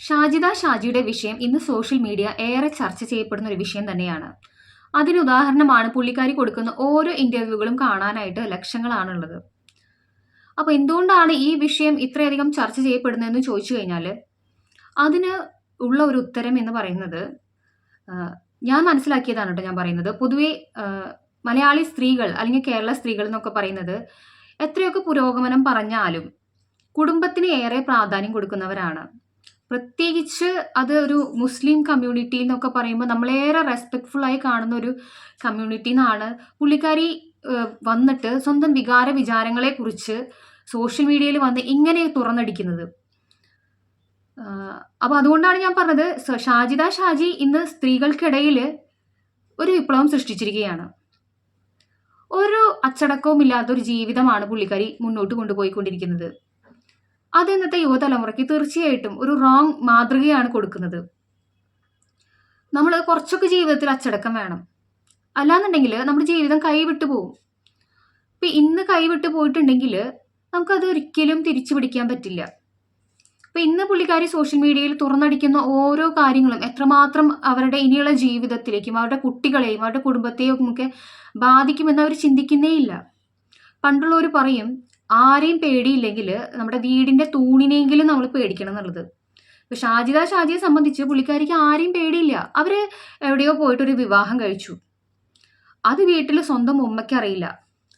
ഷാജിദ ഷാജിയുടെ വിഷയം ഇന്ന് സോഷ്യൽ മീഡിയ ഏറെ ചർച്ച ചെയ്യപ്പെടുന്ന ഒരു വിഷയം തന്നെയാണ്. അതിനുദാഹരണമാണ് പുള്ളിക്കാരി കൊടുക്കുന്ന ഓരോ ഇന്റർവ്യൂകളും കാണാനായിട്ട് ലക്ഷങ്ങളാണുള്ളത്. അപ്പോൾ എന്തുകൊണ്ടാണ് ഈ വിഷയം ഇത്രയധികം ചർച്ച ചെയ്യപ്പെടുന്നതെന്ന് ചോദിച്ചു കഴിഞ്ഞാൽ അതിന് ഉള്ള ഒരു ഉത്തരം എന്ന് പറയുന്നത് ഞാൻ മനസ്സിലാക്കിയതാണ് കേട്ടോ ഞാൻ പറയുന്നത്. പൊതുവേ മലയാളി സ്ത്രീകൾ അല്ലെങ്കിൽ കേരള സ്ത്രീകൾ എന്നൊക്കെ പറയുന്നത് എത്രയൊക്കെ പുരോഗമനം പറഞ്ഞാലും കുടുംബത്തിന് ഏറെ പ്രാധാന്യം കൊടുക്കുന്നവരാണ്. പ്രത്യേകിച്ച് അത് ഒരു മുസ്ലിം കമ്മ്യൂണിറ്റി എന്നൊക്കെ പറയുമ്പോൾ നമ്മളേറെ ആയി കാണുന്ന ഒരു കമ്മ്യൂണിറ്റി എന്നാണ് പുള്ളിക്കാരി വന്നിട്ട് സ്വന്തം വികാര വിചാരങ്ങളെ കുറിച്ച് സോഷ്യൽ മീഡിയയിൽ വന്ന് ഇങ്ങനെ തുറന്നടിക്കുന്നത്. അപ്പോൾ അതുകൊണ്ടാണ് ഞാൻ പറഞ്ഞത് ഷാജിദ ഷാജി ഇന്ന് സ്ത്രീകൾക്കിടയിൽ ഒരു വിപ്ലവം സൃഷ്ടിച്ചിരിക്കുകയാണ്. ഒരു അച്ചടക്കവും ഇല്ലാത്തൊരു ജീവിതമാണ് പുള്ളിക്കാരി മുന്നോട്ട് കൊണ്ടുപോയിക്കൊണ്ടിരിക്കുന്നത്. അത് ഇന്നത്തെ യുവതലമുറയ്ക്ക് തീർച്ചയായിട്ടും ഒരു റോങ് മാതൃകയാണ് കൊടുക്കുന്നത്. നമ്മൾ കുറച്ചൊക്കെ ജീവിതത്തിൽ അച്ചടക്കം വേണം. അല്ലാന്നുണ്ടെങ്കിൽ നമ്മുടെ ജീവിതം കൈവിട്ടു പോകും ഇപ്പം ഇന്ന് കൈവിട്ടു പോയിട്ടുണ്ടെങ്കിൽ നമുക്കത് ഒരിക്കലും തിരിച്ചു പിടിക്കാൻ പറ്റില്ല. ഇപ്പം ഇന്ന് പുള്ളിക്കാരി സോഷ്യൽ മീഡിയയിൽ തുറന്നടിക്കുന്ന ഓരോ കാര്യങ്ങളും എത്രമാത്രം അവരുടെ ഇനിയുള്ള ജീവിതത്തിലേക്കും അവരുടെ കുട്ടികളെയും അവരുടെ കുടുംബത്തെയും ഒക്കെ ബാധിക്കുമെന്ന് അവർ ചിന്തിക്കുന്നേ ഇല്ല. പണ്ടുള്ളവർ പറയും ആരെയും പേടിയില്ലെങ്കിൽ നമ്മുടെ വീടിന്റെ തൂണിനെങ്കിലും നമ്മൾ പേടിക്കണം എന്നുള്ളത്. ഇപ്പൊ ഷാജിദ ഷാജിയെ സംബന്ധിച്ച് പുള്ളിക്കാരിക്ക് ആരെയും പേടിയില്ല. അവർ എവിടെയോ പോയിട്ടൊരു വിവാഹം കഴിച്ചു. അത് വീട്ടിൽ സ്വന്തം ഉമ്മയ്ക്ക്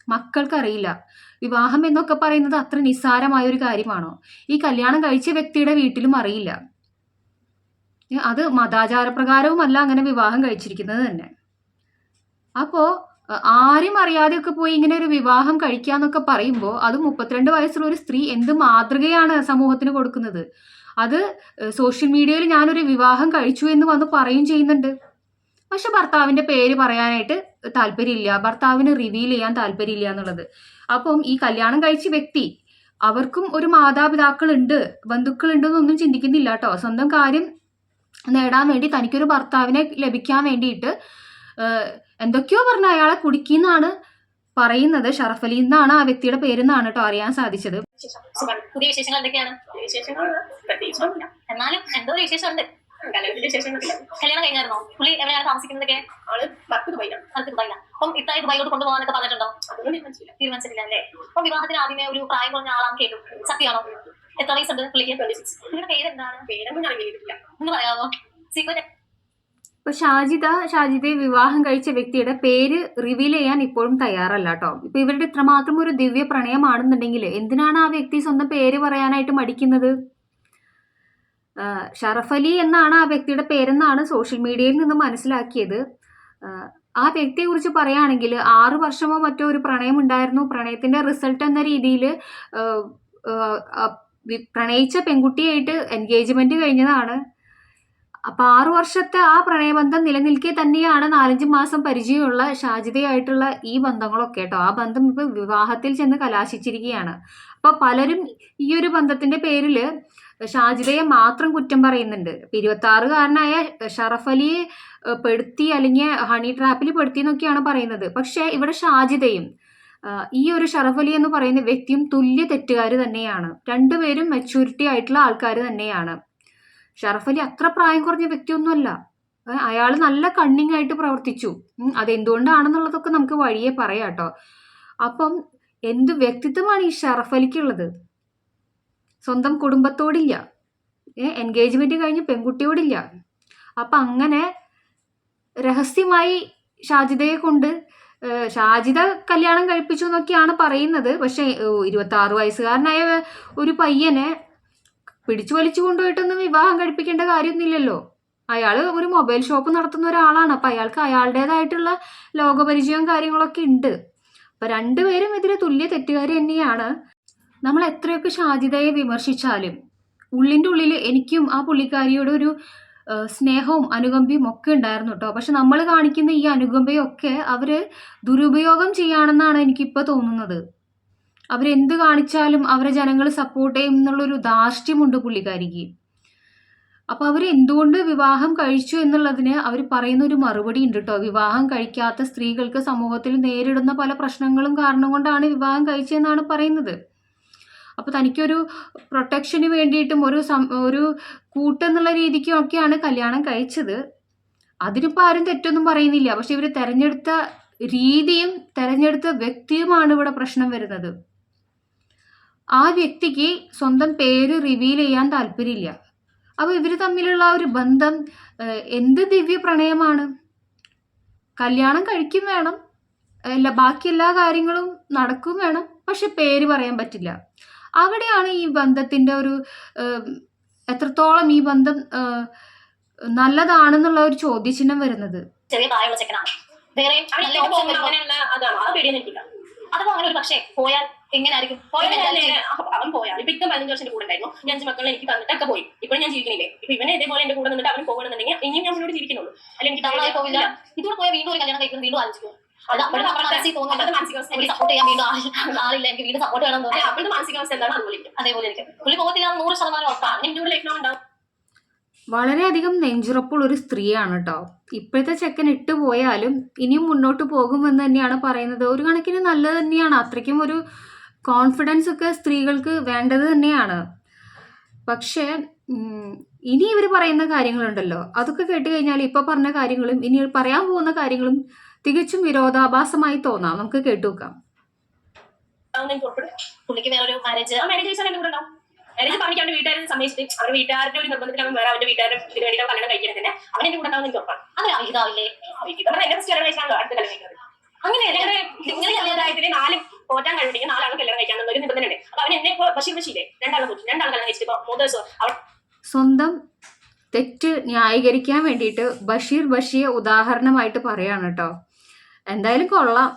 മക്കൾക്കറിയില്ല വിവാഹം എന്നൊക്കെ പറയുന്നത് അത്ര നിസ്സാരമായ ഒരു കാര്യമാണോ? ഈ കല്യാണം കഴിച്ച വ്യക്തിയുടെ വീട്ടിലും അറിയില്ല. അത് മതാചാരപ്രകാരവുമല്ല അങ്ങനെ വിവാഹം കഴിച്ചിരിക്കുന്നത് തന്നെ. അപ്പോ അഹ് ആരും അറിയാതെയൊക്കെ പോയി ഇങ്ങനെ ഒരു വിവാഹം കഴിക്കാന്നൊക്കെ പറയുമ്പോൾ അത് മുപ്പത്തിരണ്ട് വയസ്സുള്ള ഒരു സ്ത്രീ എന്ത് മാതൃകയാണ് സമൂഹത്തിന് കൊടുക്കുന്നത്? അത് സോഷ്യൽ മീഡിയയിൽ ഞാനൊരു വിവാഹം കഴിച്ചു എന്ന് വന്ന് പറയും ചെയ്യുന്നുണ്ട്. പക്ഷെ ഭർത്താവിന്റെ പേര് പറയാനായിട്ട് താല്പര്യമില്ല. ഭർത്താവിന് റിവീൽ ചെയ്യാൻ താല്പര്യമില്ല എന്നുള്ളത്. അപ്പം ഈ കല്യാണം കഴിച്ച വ്യക്തി അവർക്കും ഒരു മാതാപിതാക്കളുണ്ട് ബന്ധുക്കളുണ്ട് എന്നൊന്നും ചിന്തിക്കുന്നില്ല കേട്ടോ. സ്വന്തം കാര്യം നേടാൻ വേണ്ടി തനിക്കൊരു ഭർത്താവിനെ ലഭിക്കാൻ വേണ്ടിയിട്ട് എന്തൊക്കെയോ പറഞ്ഞ അയാളെ കുടുക്കിന്നാണ് പറയുന്നത്. ഷറഫ് അലി എന്നാണ് ആ വ്യക്തിയുടെ പേരെന്നാണ് കേട്ടോ അറിയാൻ സാധിച്ചത്. പുതിയ വിശേഷങ്ങൾ എന്തൊക്കെയാണ്? വിശേഷങ്ങൾ എന്നാലും എന്തോ ഒരു വിശേഷം ഉണ്ട് കല്യാണം കഴിഞ്ഞായിരുന്നോ? പുള്ളി എവിടെയാണ് താമസിക്കുന്നതൊക്കെ? ആൾ വർക്ക് ദുബൈയിലാണ്. അടുത്ത് ദുബായില. അപ്പം ഇത്തായി ദുബായിലോട്ട് കൊണ്ടുപോകാനൊക്കെ പറഞ്ഞിട്ടുണ്ടോ? അതൊന്നും തീരുമാനിച്ചില്ല. തീരുമാനിച്ചിട്ടില്ല അല്ലേ? അപ്പം വിവാഹത്തിന് ആദ്യമേ ഒരു പ്രായം കുറഞ്ഞ ആളാണ് കേട്ടു. സത്യമാണോ? എത്ര വയസ്സുണ്ട് പുള്ളിക്ക്? Twenty six. നിങ്ങളുടെ പേരെന്താണ്? പേരൊന്നും അറിയില്ല ഒന്ന് പറയാമോ? സീക്രട്ട് ഇപ്പൊ ഷാജിദ ഷാജിദയെ വിവാഹം കഴിച്ച വ്യക്തിയുടെ പേര് റിവീൽ ചെയ്യാൻ ഇപ്പോഴും തയ്യാറല്ല കേട്ടോ ഇപ്പൊ ഇവരുടെ ഇത്രമാത്രം ഒരു ദിവ്യ പ്രണയമാണെന്നുണ്ടെങ്കിൽ എന്തിനാണ് ആ വ്യക്തി സ്വന്തം പേര് പറയാനായിട്ട് മടിക്കുന്നത്? ഷറഫ് അലി എന്നാണ് ആ വ്യക്തിയുടെ പേരെന്നാണ് സോഷ്യൽ മീഡിയയിൽ നിന്ന് മനസ്സിലാക്കിയത്. ആ, വ്യക്തിയെക്കുറിച്ച് വ്യക്തിയെ കുറിച്ച് പറയുകയാണെങ്കിൽ ആറ് വർഷമോ മറ്റോ ഒരു പ്രണയം ഉണ്ടായിരുന്നു പ്രണയത്തിന്റെ റിസൾട്ട് എന്ന രീതിയിൽ പ്രണയിച്ച പെൺകുട്ടിയായിട്ട് എൻഗേജ്മെന്റ് കഴിഞ്ഞതാണ്. അപ്പൊ ആറു വർഷത്തെ ആ പ്രണയബന്ധം നിലനിൽക്കെ തന്നെയാണ് നാലഞ്ച് മാസം പരിചയമുള്ള ഷാജിതയായിട്ടുള്ള ഈ ബന്ധങ്ങളൊക്കെ കേട്ടോ. ആ ബന്ധം ഇപ്പൊ വിവാഹത്തിൽ ചെന്ന് കലാശിച്ചിരിക്കുകയാണ്. അപ്പൊ പലരും ഈ ഒരു ബന്ധത്തിന്റെ പേരിൽ ഷാജിതയെ മാത്രം കുറ്റം പറയുന്നുണ്ട്. ഇരുപത്തി ആറുകാരനായ ഷറഫ് അലിയെ പെടുത്തി അല്ലെങ്കിൽ ഹണി ട്രാപ്പിൽ പെടുത്തി എന്നൊക്കെയാണ് പറയുന്നത്. പക്ഷെ ഇവിടെ ഷാജിതയും ഈ ഒരു ഷറഫ് അലി എന്ന് പറയുന്ന വ്യക്തിയും തുല്യ തെറ്റുകാർ തന്നെയാണ്. രണ്ടുപേരും മെച്ചൂരിറ്റി ആയിട്ടുള്ള ആൾക്കാർ തന്നെയാണ്. ഷറഫ് അലി അത്ര പ്രായം കുറഞ്ഞ വ്യക്തിയൊന്നുമല്ല. അയാൾ നല്ല കണ്ണിങ് ആയിട്ട് പ്രവർത്തിച്ചു. അതെന്തുകൊണ്ടാണെന്നുള്ളതൊക്കെ നമുക്ക് വഴിയെ പറയാം കേട്ടോ അപ്പം എന്ത് വ്യക്തിത്വമാണ് ഈ ഷറഫ് അലിക്കുള്ളത്? സ്വന്തം കുടുംബത്തോടില്ല. എൻഗേജ്മെന്റ് കഴിഞ്ഞ് പെൺകുട്ടിയോടില്ല. അപ്പം അങ്ങനെ രഹസ്യമായി ഷാജിദയെ കൊണ്ട് ഷാജിദ കല്യാണം കഴിപ്പിച്ചു എന്നൊക്കെയാണ് പറയുന്നത്. പക്ഷേ ഇരുപത്തി ആറ് വയസ്സുകാരനായ ഒരു പയ്യനെ പിടിച്ചു വലിച്ചു കൊണ്ടുപോയിട്ടൊന്നും വിവാഹം കഴിപ്പിക്കേണ്ട കാര്യമൊന്നുമില്ലല്ലോ. അയാൾ ഒരു മൊബൈൽ ഷോപ്പ് നടത്തുന്ന ഒരാളാണ്. അപ്പം അയാൾക്ക് അയാളുടേതായിട്ടുള്ള ലോകപരിചയവും കാര്യങ്ങളൊക്കെ ഉണ്ട്. അപ്പം രണ്ടുപേരും ഇതിൽ തുല്യ തെറ്റുകാർ തന്നെയാണ്. നമ്മൾ എത്രയൊക്കെ ഷാജിദയെ വിമർശിച്ചാലും ഉള്ളിന്റെ ഉള്ളിൽ എനിക്കും ആ പുള്ളിക്കാരിയോട് ഒരു സ്നേഹവും അനുകമ്പയും ഒക്കെ ഉണ്ടായിരുന്നു കേട്ടോ. പക്ഷെ നമ്മൾ കാണിക്കുന്ന ഈ അനുകമ്പയൊക്കെ അവർ ദുരുപയോഗം ചെയ്യാണെന്നാണ് എനിക്കിപ്പോൾ തോന്നുന്നത്. അവരെന്ത് കാണിച്ചാലും അവരെ ജനങ്ങൾ സപ്പോർട്ട് ചെയ്യും എന്നുള്ളൊരു ധാർഷ്ട്യമുണ്ട് പുള്ളിക്കാരിക്ക്. അപ്പൊ അവർ എന്തുകൊണ്ട് വിവാഹം കഴിച്ചു എന്നുള്ളതിന് അവർ പറയുന്ന ഒരു മറുപടി ഉണ്ട് കേട്ടോ വിവാഹം കഴിക്കാത്ത സ്ത്രീകൾക്ക് സമൂഹത്തിൽ നേരിടുന്ന പല പ്രശ്നങ്ങളും കാരണം കൊണ്ടാണ് വിവാഹം കഴിച്ചതെന്നാണ് പറയുന്നത്. അപ്പോൾ തനിക്കൊരു പ്രൊട്ടക്ഷന് വേണ്ടിയിട്ടും ഒരു ഒരു കൂട്ടെന്നുള്ള രീതിക്കും ഒക്കെയാണ് കല്യാണം കഴിച്ചത്. അതിനിപ്പോൾ ആരും തെറ്റൊന്നും പറയുന്നില്ല. പക്ഷെ ഇവർ തിരഞ്ഞെടുത്ത രീതിയും തിരഞ്ഞെടുത്ത വ്യക്തിയുമാണ് ഇവിടെ പ്രശ്നം വരുന്നത്. ആ വ്യക്തിക്ക് സ്വന്തം പേര് റിവീൽ ചെയ്യാൻ താല്പര്യമില്ല. അപ്പോൾ ഇവർ തമ്മിലുള്ള ആ ഒരു ബന്ധം എന്ത് ദിവ്യ പ്രണയമാണ് കല്യാണം കഴിക്കും വേണം. എല്ലാ ബാക്കി എല്ലാ കാര്യങ്ങളും നടക്കും വേണം. പക്ഷെ പേര് പറയാൻ പറ്റില്ല. അവിടെയാണ് ഈ ബന്ധത്തിന്റെ ഒരു എത്രത്തോളം ഈ ബന്ധം നല്ലതാണെന്നുള്ള ഒരു ചോദ്യചിഹ്നം വരുന്നത്. ചെറിയ പ്രായമുള്ള ചെക്കനാണ്. വേറെ അതാണ്. ആ പേടിയൊന്നും അഥവാ അങ്ങനെ ഒരു പക്ഷേ പോയാൽ എങ്ങനെയായിരിക്കും അവൻ പോയാൽ ഇപ്പൊ ഇപ്പം പതിനഞ്ച് വർഷം കൂടെ ഉണ്ടായിരുന്നു. ഞാൻ അഞ്ച് മക്കളെ എനിക്ക് തന്നിട്ടൊക്കെ പോയി. ഇപ്പോഴും ഞാൻ ജീവിക്കണില്ലേ ഇപ്പൊ ഇവനെ ഇതേപോലെ എന്റെ കൂടെ നിന്നിട്ട് അവൻ പോകണമെന്നുണ്ടെങ്കിൽ ഇനിയും ഞാൻ അവനോട് ജീവിക്കുന്നുള്ളൂ. അല്ലെങ്കിൽ എനിക്ക് പോവില്ല. ഇതുകൂടെ പോയാൽ വീണ്ടും ഒരു കല്യാണം കഴിക്കുന്നത് വീണ്ടും ആലോചിക്കും. എനിക്ക് സപ്പോർട്ട് ആളില്ല. എനിക്ക് വേണം അവളുടെ മാനസികാവസ്ഥ എന്താണ് അതുപോലെ അതേപോലെ എനിക്ക് പുള്ളി പോകത്തില്ല എന്ന് നൂറ് ശതമാനം ഉറപ്പാണ്. എന്റെ കൂടെ ലൈഫിലും ഉണ്ടാവും. വളരെയധികം നെഞ്ചുറപ്പുള്ള ഒരു സ്ത്രീയാണ് കേട്ടോ. ഇപ്പോഴത്തെ ചെക്കൻ ഇട്ട് പോയാലും ഇനിയും മുന്നോട്ട് പോകുമെന്ന് തന്നെയാണ് പറയുന്നത്. ഒരു കണക്കിന് നല്ലത് തന്നെയാണ്. അത്രയ്ക്കും ഒരു കോൺഫിഡൻസ് ഒക്കെ സ്ത്രീകൾക്ക് വേണ്ടത് തന്നെയാണ് പക്ഷേ ഇനി ഇവർ പറയുന്ന കാര്യങ്ങളുണ്ടല്ലോ അതൊക്കെ കേട്ട് കഴിഞ്ഞാൽ ഇപ്പൊ പറഞ്ഞ കാര്യങ്ങളും ഇനി പറയാൻ പോകുന്ന കാര്യങ്ങളും തികച്ചും വിരോധാഭാസമായി തോന്നാം നമുക്ക് കേട്ടു നോക്കാം അങ്ങനെ അവരുടെ ഒരു ഇവരുടെ എന്നെ നാല് പോറ്റാൻ കഴിവുണ്ടെങ്കിൽ നാലാൾ കല്യാണം കഴിക്കാൻ ഒരു നിബന്ധനയുണ്ട്. അപ്പൊ അവൻ എന്നെ ഇപ്പൊ ബഷീർ ബഷീരെ രണ്ടാളെ പോയി രണ്ടാൾ കല്യാണം കഴിച്ചിട്ട് ഇപ്പൊ മൂന്ന് ദിവസം സ്വന്തം തെറ്റ് ന്യായീകരിക്കാൻ വേണ്ടിയിട്ട് ബഷീർ ബഷിയെ ഉദാഹരണമായിട്ട് പറയാണ് കേട്ടോ. എന്തായാലും കൊള്ളാം.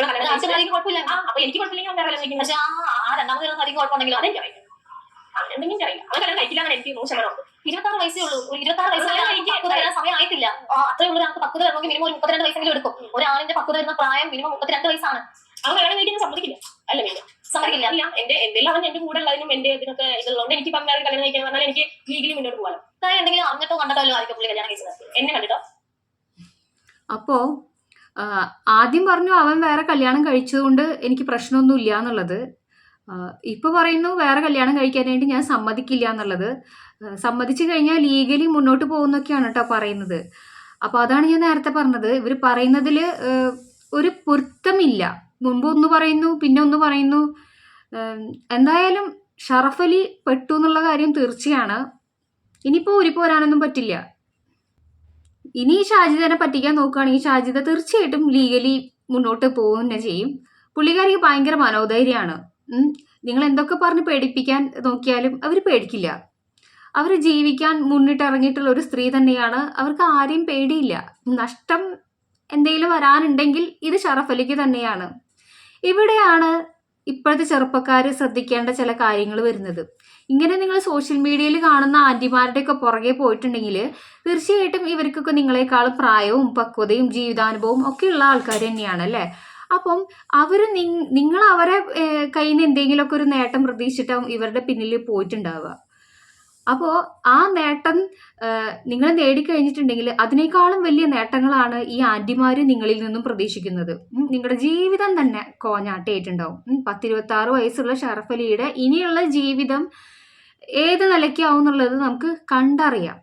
കുഴപ്പമില്ല. അപ്പൊ എനിക്ക് കുഴപ്പമില്ലെങ്കിൽ അവൻ കല്യാണം കഴിക്കുന്നത് പക്ഷെ ആ ആ രണ്ടാമത് വരുന്ന കാര്യം കുഴപ്പമുണ്ടെങ്കിലും? അതെനിക്കറിയില്ല അവൻ എന്തെങ്കിലും അറിയില്ല. അവൻ കല്യാണം കഴിക്കില്ല എന്ന് എനിക്ക് നൂറ് ശതമാനം ഇരുപത്താറ് വയസ്സേ ഉള്ളൂ. ഒരു ഇരുപത്താറ് വയസ്സായാലും എനിക്ക് പക്വത വരാൻ സമയമായിട്ടില്ല ഉള്ളൂ. ഒരാൾക്ക് പക്വത വരണമെങ്കിൽ മിനിമം ഒരു മുപ്പത്തിരണ്ട് വയസ്സെങ്കിലും എടുക്കും. ഒരാളിന്റെ പക്വത വരുന്ന പ്രായം മിനിമം മുപ്പത്തിരണ്ട് വയസ്സാണ്. അവൻ കല്യാണം സമ്മതിക്കില്ല. അല്ല സമ്മതിക്കില്ല. അല്ല എന്റെ എന്തെങ്കിലും അവൻ എന്റെ കൂടെ ഉള്ളതിനും എന്റെ ഇതിനൊക്കെ ഇതുള്ളതുകൊണ്ട് എനിക്ക് വേറെ കല്യാണം കഴിക്കാൻ പറഞ്ഞാൽ എനിക്ക് ലീഗലി മുന്നോട്ട് പോകാം താൻ എന്തെങ്കിലും അങ്ങത്തോ കണ്ടതല്ലോ ആയിരിക്കും പുള്ളി കല്യാണം കഴിച്ചത്? എന്നെ കണ്ടിട്ടോ? അപ്പോ ആദ്യം പറഞ്ഞു അവൻ വേറെ കല്യാണം കഴിച്ചതുകൊണ്ട് എനിക്ക് പ്രശ്നമൊന്നും ഇല്ല എന്നുള്ളത് ഇപ്പൊ പറയുന്നു വേറെ കല്യാണം കഴിക്കാൻ വേണ്ടി ഞാൻ സമ്മതിക്കില്ല എന്നുള്ളത്. സമ്മതിച്ചു കഴിഞ്ഞാൽ ലീഗലി മുന്നോട്ട് പോകുന്നൊക്കെയാണ് കേട്ടോ പറയുന്നത്. അപ്പൊ അതാണ് ഞാൻ നേരത്തെ പറഞ്ഞത്. ഇവർ പറയുന്നതിൽ ഒരു പൊരുത്തമില്ല. മുമ്പ് ഒന്ന് പറയുന്നു പിന്നെ ഒന്ന് പറയുന്നു. എന്തായാലും ഷറഫ് അലി പെട്ടു എന്നുള്ള കാര്യം തീർച്ചയാണ്. ഇനിയിപ്പോൾ പോരാനൊന്നും പറ്റില്ല. ഇനി ഷാജിദനെ പറ്റിക്കാൻ നോക്കുകയാണെങ്കിൽ ഷാജിദ തീർച്ചയായിട്ടും ലീഗലി മുന്നോട്ട് പോകുക തന്നെ ചെയ്യും. പുള്ളിക്കാരിക്ക് ഭയങ്കര മനോധൈര്യമാണ്. നിങ്ങൾ എന്തൊക്കെ പറഞ്ഞ് പേടിപ്പിക്കാൻ നോക്കിയാലും അവർ പേടിക്കില്ല. അവർ ജീവിക്കാൻ മുന്നിട്ടിറങ്ങിയിട്ടുള്ള ഒരു സ്ത്രീ തന്നെയാണ്. അവർക്ക് ആരെയും പേടിയില്ല. നഷ്ടം എന്തെങ്കിലും വരാനുണ്ടെങ്കിൽ ഇത് ഷറഫലിക്ക് തന്നെയാണ്. ഇവിടെയാണ് ഇപ്പോഴത്തെ ചെറുപ്പക്കാർ ശ്രദ്ധിക്കേണ്ട ചില കാര്യങ്ങൾ വരുന്നത്. ഇങ്ങനെ നിങ്ങൾ സോഷ്യൽ മീഡിയയിൽ കാണുന്ന ആന്റിമാരുടെയൊക്കെ പുറകെ പോയിട്ടുണ്ടെങ്കിൽ തീർച്ചയായിട്ടും ഇവർക്കൊക്കെ നിങ്ങളെക്കാളും പ്രായവും പക്വതയും ജീവിതാനുഭവവും ഒക്കെയുള്ള ആൾക്കാർ തന്നെയാണ് അല്ലേ? അപ്പം അവർ നിങ്ങൾ അവരെ കയ്യിൽ നിന്ന് എന്തെങ്കിലുമൊക്കെ ഒരു നേട്ടം പ്രതീക്ഷിച്ചിട്ടാവും ഇവരുടെ പിന്നിൽ പോയിട്ടുണ്ടാവുക. അപ്പോൾ ആ നേട്ടം നിങ്ങൾ നേടിക്കഴിഞ്ഞിട്ടുണ്ടെങ്കിൽ അതിനേക്കാളും വലിയ നേട്ടങ്ങളാണ് ഈ ആന്റിമാർ നിങ്ങളിൽ നിന്നും പ്രതീക്ഷിക്കുന്നത്. നിങ്ങളുടെ ജീവിതം തന്നെ കോഞ്ഞാട്ടയായിട്ടുണ്ടാവും പത്തിരുപത്തി പത്തിരുപത്താറ് വയസ്സുള്ള ഷറഫ് അലിയുടെ ഇനിയുള്ള ജീവിതം ഏത് നിലയ്ക്കാവും എന്നുള്ളത് നമുക്ക് കണ്ടറിയാം.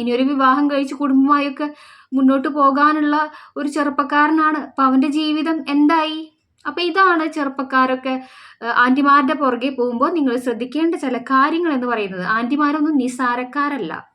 ഇനിയൊരു വിവാഹം കഴിച്ച് കുടുംബമായൊക്കെ മുന്നോട്ട് പോകാനുള്ള ഒരു ചെറുപ്പക്കാരനാണ്. അപ്പം അവന്റെ ജീവിതം എന്തായി? അപ്പം ഇതാണ് ചെറുപ്പക്കാരൊക്കെ ആന്റിമാരുടെ പുറകെ പോകുമ്പോൾ നിങ്ങൾ ശ്രദ്ധിക്കേണ്ട ചില കാര്യങ്ങൾ എന്ന് പറയുന്നത്. ആന്റിമാരൊന്നും നിസ്സാരക്കാരല്ല.